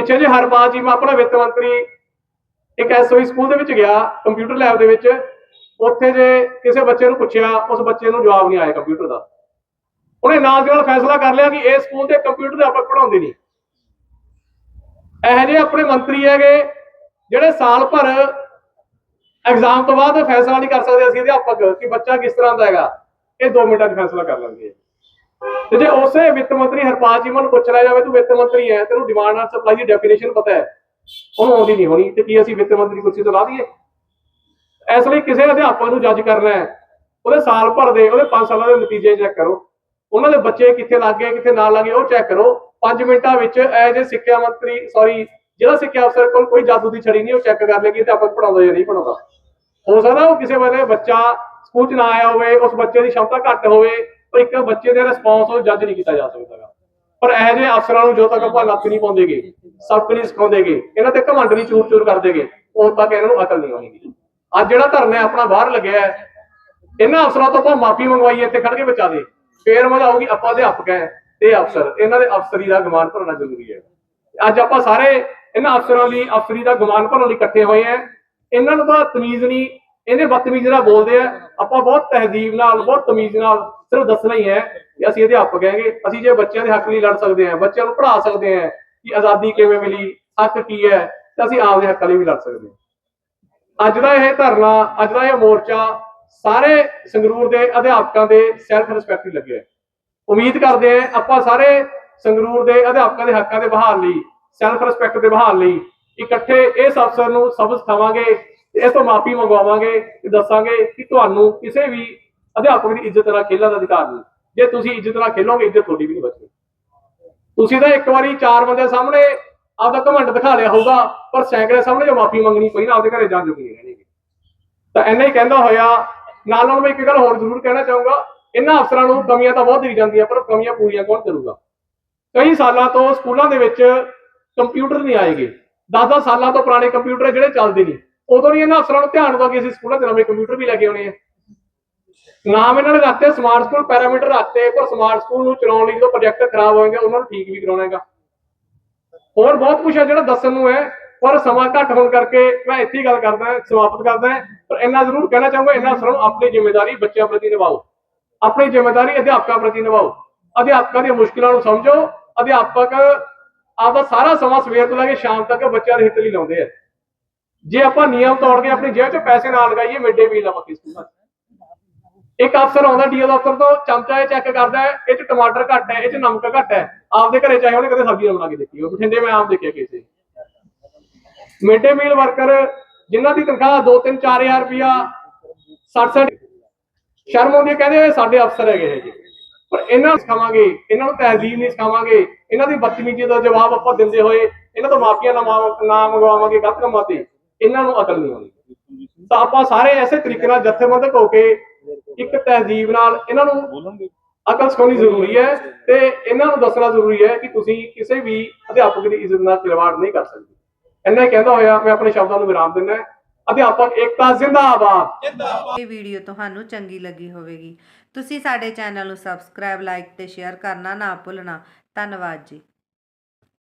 ਪਿੱਛੇ ਜੇ ਹਰਪਾਲ ਜੀ, ਮੈਂ ਆਪਣਾ ਵਿੱਤ ਮੰਤਰੀ ਇੱਕ ਐਸਓਈ ਸਕੂਲ ਦੇ ਵਿੱਚ ਗਿਆ ਕੰਪਿਊਟਰ ਲੈਬ ਦੇ ਵਿੱਚ। ਉੱਥੇ ਜੇ ਕਿਸੇ ਬੱਚੇ ਨੂੰ ਪੁੱਛਿਆ, ਉਸ ਬੱਚੇ ਨੂੰ ਜਵਾਬ ਨਹੀਂ ਆਇਆ ਕੰਪਿਊਟਰ ਦਾ। ਉਹਨੇ ਨਾਲ ਦੀ ਨਾਲ ਫੈਸਲਾ ਕਰ ਲਿਆ ਕਿ ਇਹ ਸਕੂਲ ਤੇ ਕੰਪਿਊਟਰ ਦੇ ਆਪਾਂ ਪੜਾਉਂਦੇ ਨਹੀਂ। ਇਹੋ ਜਿਹੇ ਆਪਣੇ ਮੰਤਰੀ ਹੈਗੇ, ਜਿਹੜੇ ਸਾਲ ਭਰ ਐਗਜ਼ਾਮ ਤੋਂ ਬਾਅਦ ਫੈਸਲਾ ਨਹੀਂ ਕਰ ਸਕਦੇ ਅਸੀਂ ਅਧਿਆਪਕ, ਕਿ ਬੱਚਾ ਕਿਸ ਤਰ੍ਹਾਂ ਦਾ ਹੈਗਾ। ਇਹ 2 ਮਿੰਟਾਂ 'ਚ ਫੈਸਲਾ ਕਰ ਲੈਣਗੇ। ਤੇ ਜੇ ਉਸੇ ਵਿੱਤ ਮੰਤਰੀ ਹਰਪਾਲ ਜੀ ਨੂੰ ਪੁੱਛ ਲਿਆ ਜਾਵੇ, ਤੂੰ ਵਿੱਤ ਮੰਤਰੀ ਹੈ ਤੈਨੂੰ ਡਿਮਾਂਡ ਐਂਡ ਸਪਲਾਈ ਦੀ ਡੈਫੀਨੇਸ਼ਨ ਪਤਾ ਹੈ ਉਹਨੂੰ ਆਉਂਦੀ ਨਹੀਂ ਹੋਣੀ, ਤੇ ਕੀ ਅਸੀਂ ਵਿੱਤ ਮੰਤਰੀ ਕੁਰਸੀ ਤੋਂ ਲਾ ਦਈਏ? ਇਸ ਲਈ ਕਿਸੇ ਅਧਿਆਪਕ ਨੂੰ ਜੱਜ ਕਰਨਾ ਹੈ ਉਹਦੇ ਸਾਲ ਭਰ ਦੇ, ਉਹਦੇ 5 ਸਾਲਾਂ ਦੇ ਨਤੀਜੇ ਚੈੱਕ ਕਰੋ। ਉਹਨਾਂ ਦੇ ਬੱਚੇ ਕਿੱਥੇ ਲੱਗ ਗਏ, ਕਿੱਥੇ ਨਾ ਲੱਗੇ ਉਹ ਚੈੱਕ ਕਰੋ। 5 ਮਿੰਟਾਂ ਵਿੱਚ ਐ ਜੇ ਸਿੱਖਿਆ ਮੰਤਰੀ ਸੌਰੀ ਜਿਹੜਾ ਸਿੱਖਿਆ ਅਫਸਰ ਕੋਲ ਕੋਈ ਜਾਦੂ ਦੀ ਛੜੀ ਨਹੀਂ, ਉਹ ਚੈੱਕ ਕਰ ਲੈ ਕਿ ਅਧਿਆਪਕ ਪੜਾਉਂਦਾ ਜਾਂ ਨਹੀਂ ਪੜਾਉਂਦਾ ਹੋ ਸਕਦਾ ਉਹ ਕਿਸੇ ਵੇਲੇ ਬੱਚਾ ਸਕੂਲ 'ਚ ਨਾ ਆਇਆ ਹੋਵੇ, ਉਸ ਬੱਚੇ ਦੀ ਸ਼ਮਤਾ ਘੱਟ ਹੋਵੇ ਪਰ ਇੱਕ ਬੱਚੇ ਦੇ ਰਿਸਪੌਂਸ ਉਹ ਜੱਜ ਨਹੀਂ ਕੀਤਾ ਜਾ ਸਕਦਾਗਾ ਪਰ ਇਹੋ ਜਿਹੇ ਅਫਸਰਾਂ ਨੂੰ ਜੋ ਤੱਕ ਆਪਾਂ ਲੱਤ ਨਹੀਂ ਪਾਉਂਦੇਗੇ ਸਬਕ ਨਹੀਂ ਸਿਖਾਉਂਦੇਗੇ, ਇਹਨਾਂ ਤੇ ਘਮੰਡ ਨਹੀਂ ਚੂਰ ਚੂਰ ਕਰਦੇਗੇ, ਉਦੋਂ ਤੱਕ ਇਹਨਾਂ ਨੂੰ ਅਕਲ ਨਹੀਂ ਆਉਣੀ ਅੱਜ ਜਿਹੜਾ ਧਰਨਾ ਆਪਣਾ ਬਾਹਰ ਲੱਗਿਆ ਹੈ, ਇਹਨਾਂ ਅਫਸਰਾਂ ਤੋਂ ਆਪਾਂ ਮਾਫੀ ਮੰਗਵਾਈਏ, ਇੱਥੇ ਖੜ ਕੇ ਬਚਾ ਦੇ। ਫੇਰ ਮਜ਼ਾ ਆਊਗੀ, ਆਪਾਂ ਅਧਿਆਪਕ ਹੈ, ਤੇ ਅਫਸਰ, ਇਹਨਾਂ ਦੇ ਅਫਸਰੀ ਦਾ ਗਮਾਨ ਭਰਨਾ ਜ਼ਰੂਰੀ ਹੈ। ਅੱਜ ਆਪਾਂ ਸਾਰੇ ਇਹਨਾਂ ਅਫਸਰਾਂ ਲਈ, ਅਫਸਰੀ ਦਾ ਗਮਾਨ ਭਰਨ ਲਈ ਇਕੱਠੇ ਹੋਏ ਆ ਇਹਨਾਂ ਨੂੰ ਤਾਂ ਤਮੀਜ਼ ਨਹੀਂ ਇਹਨੇ ਬਦਤਮੀਜ਼ ਨਾਲ ਬੋਲਦੇ ਆ, ਆਪਾਂ ਬਹੁਤ ਤਹਿਜ਼ੀਬ ਨਾਲ, ਬਹੁਤ ਤਮੀਜ਼ ਨਾਲ ਸਿਰਫ ਦੱਸਣਾ ਹੀ ਹੈ ਕਿ ਅਸੀਂ ਅਧਿਆਪਕ ਹੈਗੇ ਅਸੀਂ ਜੇ ਬੱਚਿਆਂ ਦੇ ਹੱਕ ਲਈ ਲੜ ਸਕਦੇ ਹਾਂ, ਬੱਚਿਆਂ ਨੂੰ ਪੜ੍ਹਾ ਸਕਦੇ ਹਾਂ ਕਿ ਆਜ਼ਾਦੀ ਕਿਵੇਂ ਮਿਲੀ, ਹੱਕ ਕੀ ਹੈ, ਤਾਂ ਅਸੀਂ ਆਪਦੇ ਹੱਕਾਂ ਲਈ ਵੀ ਲੜ ਸਕਦੇ ਹਾਂ। ਅੱਜ ਦਾ ਇਹ ਧਰਨਾ, ਅੱਜ ਦਾ ਇਹ ਮੋਰਚਾ ਸਾਰੇ ਸੰਗਰੂਰ ਦੇ ਅਧਿਆਪਕਾਂ ਦੇ ਸੈਲਫ ਰਿਸਪੈਕਟ ਲਈ ਲੱਗਿਆ ਉਮੀਦ ਕਰਦੇ ਹਾਂ ਆਪਾਂ ਸਾਰੇ ਸੰਗਰੂਰ ਦੇ ਅਧਿਆਪਕਾਂ ਦੇ ਹੱਕਾਂ ਦੇ ਬਹਾਲ ਲਈ ਸੈਲਫ ਰਿਸਪੈਕਟ ਦੇ ਬਹਾਲ ਲਈ ਇਕੱਠੇ ਇਸ ਅਫਸਰ ਨੂੰ ਸਬਜ਼ ਸਿਖਾਵਾਂਗੇ ਇਸ ਤੋਂ ਮਾਫੀ ਮੰਗਵਾਵਾਂਗੇ ਤੇ ਦੱਸਾਂਗੇ ਕਿ ਤੁਹਾਨੂੰ ਕਿਸੇ ਵੀ ਅਧਿਆਪਕ ਦੀ ਇੱਜ਼ਤ ਨਾਲ ਖੇਲਣ ਦਾ ਅਧਿਕਾਰ ਨਹੀਂ। ਜੇ ਤੁਸੀਂ ਇੱਜ਼ਤ ਨਾਲ ਖੇਲੋਗੇ ਇੱਜ਼ਤ ਤੁਹਾਡੀ ਵੀ ਨਹੀਂ ਬਚਣੀ ਤੁਸੀਂ ਤਾਂ ਇੱਕ ਵਾਰੀ ਚਾਰ ਬੰਦੇ ਸਾਹਮਣੇ ਆਪਦਾ ਘਮੰਡ ਦਿਖਾ ਲਿਆ ਹੋਊਗਾ, ਪਰ ਸੈਂਕੜੇ ਸਾਹਮਣੇ ਜੋ ਮਾਫੀ ਮੰਗਣੀ ਪਈ ਨਾ, ਆਪਦੇ ਘਰੇ ਜਾਣ ਜੋਗੀ ਨਹੀਂ ਰਹਿਣਗੇ। ਤਾਂ ਇੰਨਾ ਹੀ ਕਹਿੰਦਾ ਹੋਇਆ। ਨਾਲ ਨਾਲ ਮੈਂ ਇੱਕ ਗੱਲ ਹੋਰ ਜ਼ਰੂਰ ਕਹਿਣਾ ਚਾਹੂੰਗਾ। ਇਹਨਾਂ ਅਫਸਰਾਂ ਨੂੰ ਕਮੀਆਂ ਤਾਂ ਬਹੁਤ ਦਿਖ ਜਾਂਦੀਆਂ, ਪਰ ਕਮੀਆਂ ਪੂਰੀਆਂ ਕੌਣ ਕਰੂਗਾ? ਕਈ ਸਾਲਾਂ ਤੋਂ ਸਕੂਲਾਂ ਦੇ ਵਿੱਚ ਕੰਪਿਊਟਰ ਨਹੀਂ ਆਏਗੇ। 10-10 ਸਾਲਾਂ ਤੋਂ ਪੁਰਾਣੇ ਕੰਪਿਊਟਰ ਜਿਹੜੇ ਚੱਲਦੇ ਨਹੀਂ। ਉਦੋਂ ਨਹੀਂ ਇਹਨਾਂ ਅਫਸਰਾਂ ਨੂੰ ਧਿਆਨ ਹੁੰਦਾ ਕਿ ਅਸੀਂ ਸਕੂਲਾਂ ਦੇ ਨਵੇਂ ਕੰਪਿਊਟਰ ਵੀ ਲੈ ਕੇ ਆਉਣੇ ਆ। ਨਾਮ ਇਹਨਾਂ ਨੇ ਰੱਖਤੇ ਸਮਾਰਟ ਸਕੂਲ ਪੈਰਾਮੀਟਰ ਰੱਖਤੇ ਪਰ ਸਮਾਰਟ ਸਕੂਲ ਨੂੰ ਚਲਾਉਣ ਲਈ ਜਦੋਂ ਪ੍ਰੋਜੈਕਟ ਖਰਾਬ ਹੋਣਗੇ, ਉਹਨਾਂ ਨੂੰ ਠੀਕ ਵੀ ਕਰਾਉਣਾ ਹੈਗਾ। ਹੋਰ ਬਹੁਤ ਕੁਝ ਹੈ ਜਿਹੜਾ ਦੱਸਣ ਨੂੰ ਹੈ, ਪਰ ਸਮਾਂ ਘੱਟ ਹੋਣ ਕਰਕੇ ਮੈਂ ਇੱਥੇ ਹੀ ਗੱਲ ਕਰਦਾ, ਸਮਾਪਤ ਕਰਦਾ ਪਰ ਇੰਨਾ ਜ਼ਰੂਰ ਕਹਿਣਾ ਚਾਹੂੰਗਾ, ਇਹਨਾਂ ਅਫਸਰਾਂ ਨੂੰ ਆਪਣੀ ਜ਼ਿੰਮੇਵਾਰੀ ਬੱਚਿਆਂ ਪ੍ਰਤੀ ਨਿਭਾਓ। ਆਪਣੀ ਜ਼ਿੰਮੇਵਾਰੀ ਅਧਿਆਪਕਾਂ ਪ੍ਰਤੀ ਨਿਭਾਓ। ਅਧਿਆਪਕਾਂ ਦੀਆਂ ਮੁਸ਼ਕਲਾਂ ਨੂੰ ਸਮਝੋ। ਅਧਿਆਪਕ ਆਪਦਾ ਸਾਰਾ ਸਮਾਂ ਸਵੇਰ ਤੋਂ ਲੈ ਕੇ ਸ਼ਾਮ ਤੱਕ ਬੱਚਿਆਂ ਦੇ ਹਿੱਤ ਲਈ ਲਾਉਂਦੇ ਆ। ਜੇ ਆਪਾਂ ਨਿਯਮ ਤੋੜ ਕੇ ਆਪਣੀ ਜੇਬ 'ਚ ਪੈਸੇ ਨਾ ਲਗਾਈਏ ਮਿਡ ਡੇ ਮੀਲ ਨਾ ਪੱਕੀ ਸਕੂਲਾਂ 'ਚ ਇੱਕ ਅਫਸਰ ਆਉਂਦਾ ਡੀਓ ਦਫ਼ਤਰ ਤੋਂ, ਚਮਚਾ ਇਹ ਚੈੱਕ ਕਰਦਾ ਹੈ, ਇਹ 'ਚ ਟਮਾਟਰ ਘੱਟ ਹੈ, ਇਹ 'ਚ ਨਮਕ ਘੱਟ ਹੈ। ਆਪਦੇ ਘਰੇ ਚਾਹੇ ਉਹਨੇ ਕਦੇ ਸਬਜ਼ੀ ਨਾ ਬਣਾ ਕੇ ਦਿੱਤੀ ਉਹ ਬਠਿੰਡੇ ਮੈਂ ਆਮ ਦੇਖਿਆ ਕਿਸੇ ਮਿਡ ਮੀਲ ਵਰਕਰ ਜਿਨ੍ਹਾਂ ਦੀ ਤਨਖਾਹ 2 3 4000 ਰੁਪਿਆ 60 60 ਸ਼ਰਮ ਆਉਂਦੀ ਹੈ, ਕਹਿੰਦੇ ਸਾਡੇ ਅਫਸਰ ਹੈਗੇ ਹੈ ਜੀ। ਪਰ ਇਹਨਾਂ ਨੂੰ ਸਿਖਾਵਾਂਗੇ, ਇਹਨਾਂ ਨੂੰ ਤਹਿਜ਼ੀਬ ਨਹੀਂ ਸਿਖਾਵਾਂਗੇ। ਇਹਨਾਂ ਦੀ ਬਦਤਮੀਜ਼ੀ ਦਾ ਜਵਾਬ ਆਪਾਂ ਦਿੰਦੇ ਹੋਏ, ਇਹਨਾਂ ਤੋਂ ਮਾਫੀਆਂ ਨਾ ਮੰਗ- ਨਾ ਮੰਗਵਾਵਾਂਗੇ, ਗਲਤ ਕੰਮਾਂ ਤੇ। ਇਹਨਾਂ ਨੂੰ ਅਕਲ ਨਹੀਂ ਆਉਂਦੀ। ਤਾਂ ਆਪਾਂ ਸਾਰੇ ਐਸੇ ਤਰੀਕੇ ਨਾਲ ਜਥੇਬੰਦਕ ਹੋ ਕੇ ਇੱਕ ਤਹਿਜ਼ੀਬ ਨਾਲ ਇਹਨਾਂ ਨੂੰ ਅਕਲ ਸਿਖਾਉਣੀ ਜ਼ਰੂਰੀ ਹੈ ਤੇ ਇਹਨਾਂ ਨੂੰ ਦੱਸਣਾ ਜ਼ਰੂਰੀ ਹੈ ਕਿ ਤੁਸੀਂ ਕਿਸੇ ਵੀ ਅਧਿਆਪਕ ਦੀ ਇੱਜ਼ਤ ਨਾਲ ਖਿਲਵਾੜ ਨਹੀਂ ਕਰ ਸਕਦੇ। ਇੰਨਾ ਕਹਿੰਦਾ ਹੋਇਆ ਮੈਂ ਆਪਣੇ ਸ਼ਬਦਾਂ ਨੂੰ ਵਿਰਾਮ ਦਿੰਦਾ ਅਧਿਆਪਕ ਏਕਤਾ ਜ਼ਿੰਦਾਬਾਦ। ਇਹ ਵੀਡੀਓ ਤੁਹਾਨੂੰ ਚੰਗੀ ਲੱਗੀ ਹੋਵੇਗੀ। ਤੁਸੀਂ ਸਾਡੇ ਚੈਨਲ ਨੂੰ ਸਬਸਕ੍ਰਾਈਬ ਲਾਈਕ ਤੇ ਸ਼ੇਅਰ ਕਰਨਾ ਨਾ ਭੁੱਲਣਾ। ਧੰਨਵਾਦ ਜੀ।